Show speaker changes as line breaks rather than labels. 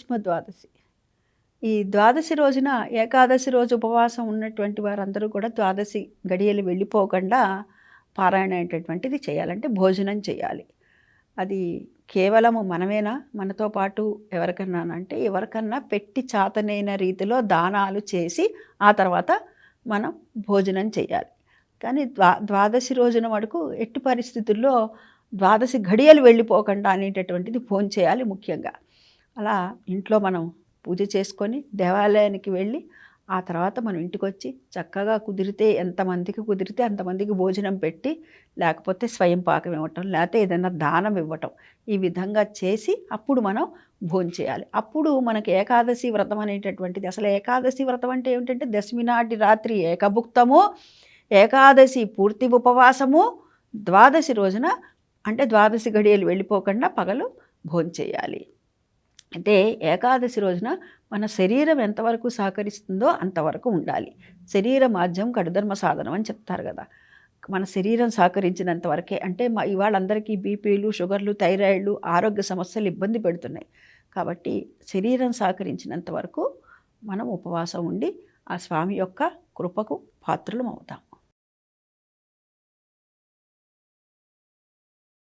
భీష్మ ద్వాదశి. ఈ ద్వాదశి రోజున ఏకాదశి రోజు ఉపవాసం ఉన్నటువంటి వారందరూ కూడా ద్వాదశి గడియలు వెళ్ళిపోకుండా పారాయణ అనేటటువంటిది చేయాలంటే భోజనం చేయాలి. అది కేవలము మనమేనా? మనతో పాటు ఎవరికన్నా అంటే ఎవరికన్నా పెట్టి చాతనైన రీతిలో దానాలు చేసి ఆ తర్వాత మనం భోజనం చేయాలి. కానీ ద్వా ద్వాదశి రోజున వరకు ఎట్టి పరిస్థితుల్లో ద్వాదశి ఘడియలు వెళ్ళిపోకుండా అనేటటువంటిది ఫోన్ చేయాలి ముఖ్యంగా. అలా ఇంట్లో మనం పూజ చేసుకొని దేవాలయానికి వెళ్ళి ఆ తర్వాత మనం ఇంటికి వచ్చి చక్కగా కుదిరితే ఎంతమందికి కుదిరితే అంతమందికి భోజనం పెట్టి లేకపోతే స్వయం పాకం ఇవ్వటం లేకపోతే ఏదైనా దానం ఇవ్వటం ఈ విధంగా చేసి అప్పుడు మనం భోజనం చేయాలి. అప్పుడు మనకి ఏకాదశి వ్రతం అనేటటువంటిది అసలు ఏకాదశి వ్రతం అంటే ఏమిటంటే దశమి నాటి రాత్రి ఏకభుక్తము ఏకాదశి పూర్తి ఉపవాసము ద్వాదశి రోజున అంటే ద్వాదశి గడియలు వెళ్ళిపోకుండా పగలు భోంచేయాలి అయితే ఏకాదశి రోజున మన శరీరం ఎంతవరకు సహకరిస్తుందో అంతవరకు ఉండాలి. శరీర మాధ్యం కడుధర్మ సాధనం అని చెప్తారు కదా. మన శరీరం సహకరించినంత వరకే అంటే మా ఇవాళ అందరికీ బీపీలు షుగర్లు థైరాయిడ్లు ఆరోగ్య సమస్యలు ఇబ్బంది పెడుతున్నాయి. కాబట్టి శరీరం సహకరించినంత వరకు మనం ఉపవాసం ఉండి ఆ స్వామి యొక్క కృపకు పాత్రలం అవుతాం.